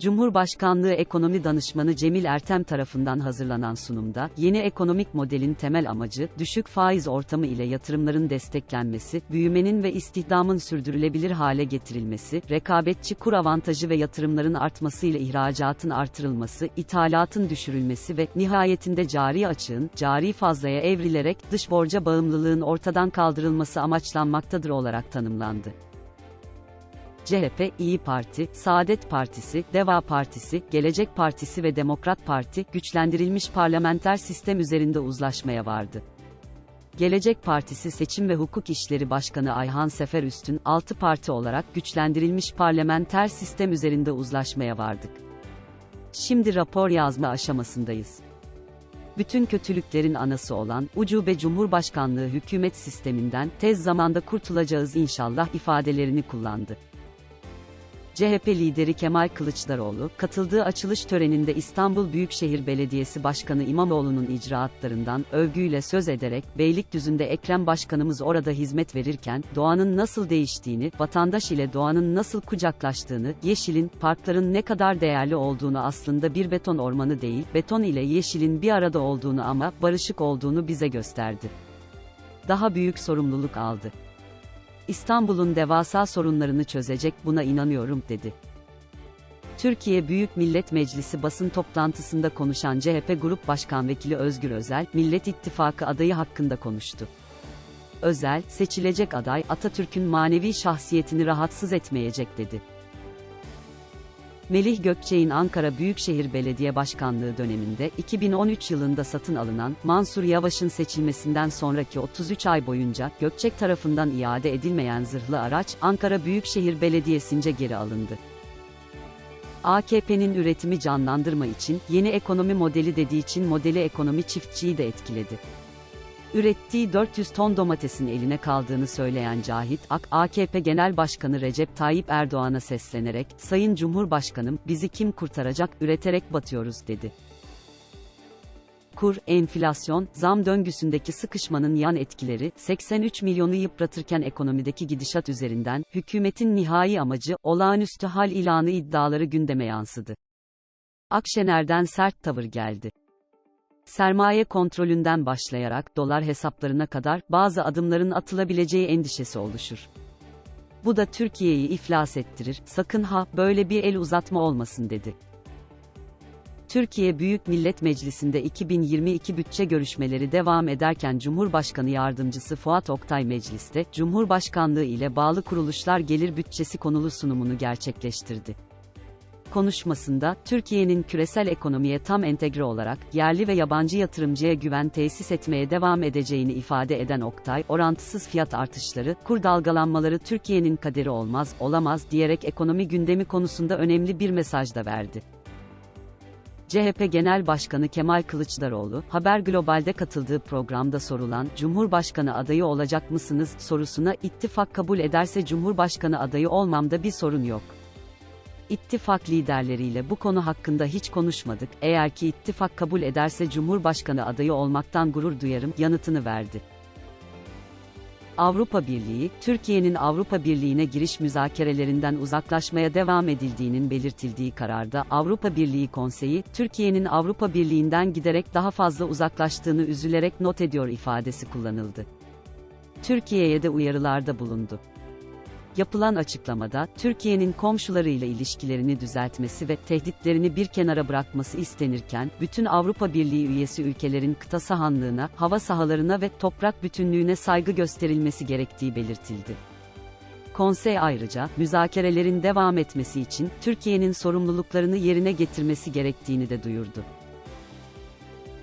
Cumhurbaşkanlığı Ekonomi Danışmanı Cemil Ertem tarafından hazırlanan sunumda, yeni ekonomik modelin temel amacı, düşük faiz ortamı ile yatırımların desteklenmesi, büyümenin ve istihdamın sürdürülebilir hale getirilmesi, rekabetçi kur avantajı ve yatırımların artması ile ihracatın artırılması, ithalatın düşürülmesi ve, nihayetinde cari açığın, cari fazlaya evrilerek, dış borca bağımlılığın ortadan kaldırılması amaçlanmaktadır olarak tanımlandı. CHP, İyi Parti, Saadet Partisi, Deva Partisi, Gelecek Partisi ve Demokrat Parti, güçlendirilmiş parlamenter sistem üzerinde uzlaşmaya vardı. Gelecek Partisi Seçim ve Hukuk İşleri Başkanı Ayhan Sefer Üstün, 6 parti olarak güçlendirilmiş parlamenter sistem üzerinde uzlaşmaya vardık. Şimdi rapor yazma aşamasındayız. Bütün kötülüklerin anası olan, ucube Cumhurbaşkanlığı hükümet sisteminden, tez zamanda kurtulacağız inşallah ifadelerini kullandı. CHP lideri Kemal Kılıçdaroğlu, katıldığı açılış töreninde İstanbul Büyükşehir Belediyesi Başkanı İmamoğlu'nun icraatlarından övgüyle söz ederek, Beylikdüzü'nde Ekrem Başkanımız orada hizmet verirken, doğanın nasıl değiştiğini, vatandaş ile doğanın nasıl kucaklaştığını, yeşilin, parkların ne kadar değerli olduğunu aslında bir beton ormanı değil, beton ile yeşilin bir arada olduğunu ama, barışık olduğunu bize gösterdi. Daha büyük sorumluluk aldı. İstanbul'un devasa sorunlarını çözecek buna inanıyorum dedi. Türkiye Büyük Millet Meclisi basın toplantısında konuşan CHP Grup Başkan Vekili Özgür Özel, Millet İttifakı adayı hakkında konuştu. Özel, seçilecek aday Atatürk'ün manevi şahsiyetini rahatsız etmeyecek dedi. Melih Gökçek'in Ankara Büyükşehir Belediye Başkanlığı döneminde 2013 yılında satın alınan Mansur Yavaş'ın seçilmesinden sonraki 33 ay boyunca Gökçek tarafından iade edilmeyen zırhlı araç Ankara Büyükşehir Belediyesi'nce geri alındı. AKP'nin üretimi canlandırma için yeni ekonomi modeli dediği için modeli ekonomi çiftçiyi de etkiledi ürettiği 400 ton domatesin eline kaldığını söyleyen Cahit Ak, AKP Genel Başkanı Recep Tayyip Erdoğan'a seslenerek, Sayın Cumhurbaşkanım, bizi kim kurtaracak, üreterek batıyoruz dedi. Kur, enflasyon, zam döngüsündeki sıkışmanın yan etkileri, 83 milyonu yıpratırken ekonomideki gidişat üzerinden, hükümetin nihai amacı, olağanüstü hal ilanı iddiaları gündeme yansıdı. Akşener'den sert tavır geldi sermaye kontrolünden başlayarak dolar hesaplarına kadar bazı adımların atılabileceği endişesi oluşur. Bu da Türkiye'yi iflas ettirir, sakın ha böyle bir el uzatma olmasın dedi. Türkiye Büyük Millet Meclisi'nde 2022 bütçe görüşmeleri devam ederken Cumhurbaşkanı Yardımcısı Fuat Oktay mecliste, Cumhurbaşkanlığı ile bağlı kuruluşlar gelir bütçesi konulu sunumunu gerçekleştirdi konuşmasında, Türkiye'nin küresel ekonomiye tam entegre olarak, yerli ve yabancı yatırımcıya güven tesis etmeye devam edeceğini ifade eden Oktay, orantısız fiyat artışları, kur dalgalanmaları Türkiye'nin kaderi olmaz, olamaz diyerek ekonomi gündemi konusunda önemli bir mesaj da verdi. CHP Genel Başkanı Kemal Kılıçdaroğlu, Haber Global'de katıldığı programda sorulan, Cumhurbaşkanı adayı olacak mısınız, sorusuna, ittifak kabul ederse Cumhurbaşkanı adayı olmamda bir sorun yok. İttifak liderleriyle bu konu hakkında hiç konuşmadık, eğer ki ittifak kabul ederse Cumhurbaşkanı adayı olmaktan gurur duyarım, yanıtını verdi. Avrupa Birliği, Türkiye'nin Avrupa Birliği'ne giriş müzakerelerinden uzaklaşmaya devam edildiğinin belirtildiği kararda Avrupa Birliği Konseyi, Türkiye'nin Avrupa Birliği'nden giderek daha fazla uzaklaştığını üzülerek not ediyor ifadesi kullanıldı. Türkiye'ye de uyarılarda bulundu. Yapılan açıklamada, Türkiye'nin komşularıyla ilişkilerini düzeltmesi ve tehditlerini bir kenara bırakması istenirken, bütün Avrupa Birliği üyesi ülkelerin kıta sahanlığına, hava sahalarına ve toprak bütünlüğüne saygı gösterilmesi gerektiği belirtildi. Konsey ayrıca, müzakerelerin devam etmesi için, Türkiye'nin sorumluluklarını yerine getirmesi gerektiğini de duyurdu.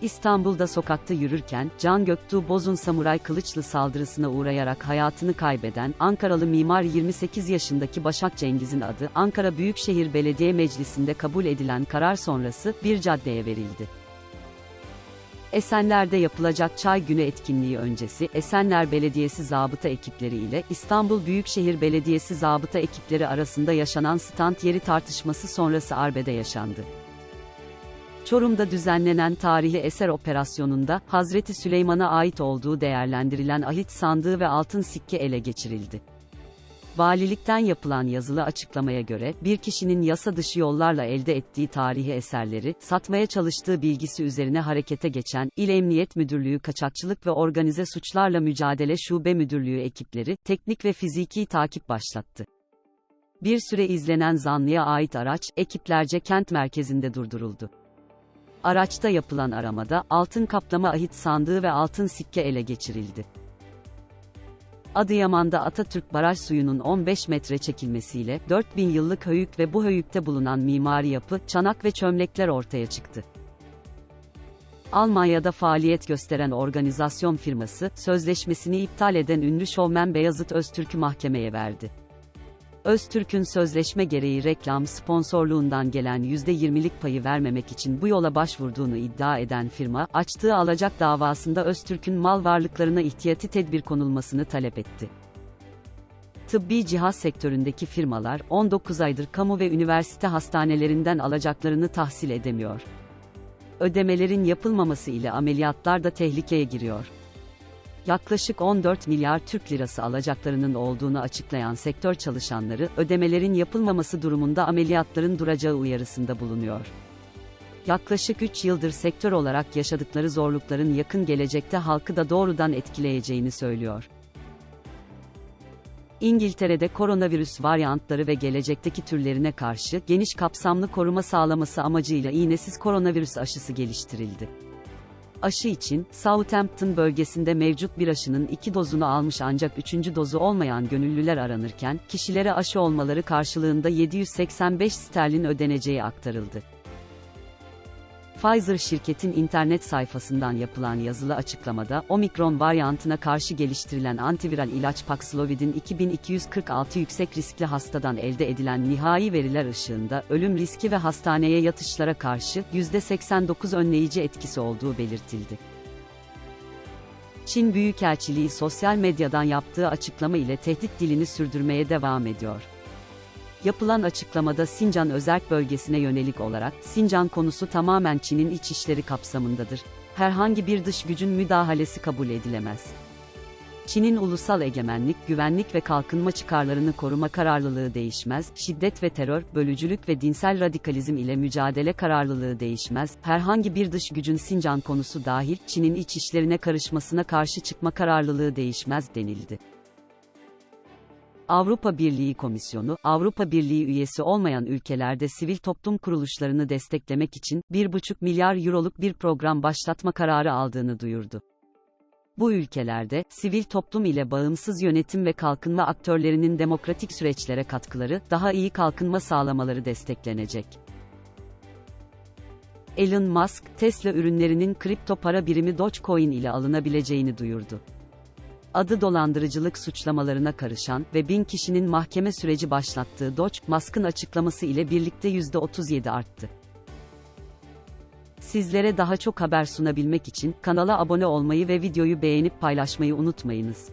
İstanbul'da sokakta yürürken, Can Göktuğ Boz'un samuray kılıçlı saldırısına uğrayarak hayatını kaybeden, Ankaralı mimar 28 yaşındaki Başak Cengiz'in adı, Ankara Büyükşehir Belediye Meclisi'nde kabul edilen karar sonrası, bir caddeye verildi. Esenler'de yapılacak Çay Günü etkinliği öncesi, Esenler Belediyesi zabıta ekipleri ile İstanbul Büyükşehir Belediyesi zabıta ekipleri arasında yaşanan stand yeri tartışması sonrası arbede yaşandı. Çorum'da düzenlenen tarihi eser operasyonunda, Hazreti Süleyman'a ait olduğu değerlendirilen ahit sandığı ve altın sikke ele geçirildi. Valilikten yapılan yazılı açıklamaya göre, bir kişinin yasa dışı yollarla elde ettiği tarihi eserleri, satmaya çalıştığı bilgisi üzerine harekete geçen, İl Emniyet Müdürlüğü Kaçakçılık ve Organize Suçlarla Mücadele Şube Müdürlüğü ekipleri, teknik ve fiziki takip başlattı. Bir süre izlenen zanlıya ait araç, ekiplerce kent merkezinde durduruldu. Araçta yapılan aramada, altın kaplama ahit sandığı ve altın sikke ele geçirildi. Adıyaman'da Atatürk Baraj suyunun 15 metre çekilmesiyle 4000 yıllık höyük ve bu höyükte bulunan mimari yapı, çanak ve çömlekler ortaya çıktı. Almanya'da faaliyet gösteren organizasyon firması, sözleşmesini iptal eden ünlü şovmen Beyazıt Öztürk'ü mahkemeye verdi. Öztürk'ün sözleşme gereği reklam sponsorluğundan gelen %20'lik payı vermemek için bu yola başvurduğunu iddia eden firma, açtığı alacak davasında Öztürk'ün mal varlıklarına ihtiyati tedbir konulmasını talep etti. Tıbbi cihaz sektöründeki firmalar, 19 aydır kamu ve üniversite hastanelerinden alacaklarını tahsil edemiyor. Ödemelerin yapılmaması ile ameliyatlar da tehlikeye giriyor yaklaşık 14 milyar Türk lirası alacaklarının olduğunu açıklayan sektör çalışanları, ödemelerin yapılmaması durumunda ameliyatların duracağı uyarısında bulunuyor. Yaklaşık 3 yıldır sektör olarak yaşadıkları zorlukların yakın gelecekte halkı da doğrudan etkileyeceğini söylüyor. İngiltere'de koronavirüs varyantları ve gelecekteki türlerine karşı geniş kapsamlı koruma sağlaması amacıyla iğnesiz koronavirüs aşısı geliştirildi. Aşı için, Southampton bölgesinde mevcut bir aşının iki dozunu almış ancak üçüncü dozu olmayan gönüllüler aranırken, kişilere aşı olmaları karşılığında 785 sterlin ödeneceği aktarıldı. Pfizer şirketin internet sayfasından yapılan yazılı açıklamada, omikron varyantına karşı geliştirilen antiviral ilaç Paxlovid'in 2246 yüksek riskli hastadan elde edilen nihai veriler ışığında, ölüm riski ve hastaneye yatışlara karşı, %89 önleyici etkisi olduğu belirtildi. Çin Büyükelçiliği sosyal medyadan yaptığı açıklama ile tehdit dilini sürdürmeye devam ediyor. Yapılan açıklamada Sincan özerk bölgesine yönelik olarak, Sincan konusu tamamen Çin'in iç işleri kapsamındadır. Herhangi bir dış gücün müdahalesi kabul edilemez. Çin'in ulusal egemenlik, güvenlik ve kalkınma çıkarlarını koruma kararlılığı değişmez, şiddet ve terör, bölücülük ve dinsel radikalizm ile mücadele kararlılığı değişmez, herhangi bir dış gücün Sincan konusu dahil, Çin'in iç işlerine karışmasına karşı çıkma kararlılığı değişmez denildi. Avrupa Birliği Komisyonu, Avrupa Birliği üyesi olmayan ülkelerde sivil toplum kuruluşlarını desteklemek için 1,5 milyar euroluk bir program başlatma kararı aldığını duyurdu. Bu ülkelerde, sivil toplum ile bağımsız yönetim ve kalkınma aktörlerinin demokratik süreçlere katkıları, daha iyi kalkınma sağlamaları desteklenecek. Elon Musk, Tesla ürünlerinin kripto para birimi Dogecoin ile alınabileceğini duyurdu adı dolandırıcılık suçlamalarına karışan ve bin kişinin mahkeme süreci başlattığı Doge, Musk'ın açıklaması ile birlikte %37 arttı. Sizlere daha çok haber sunabilmek için kanala abone olmayı ve videoyu beğenip paylaşmayı unutmayınız.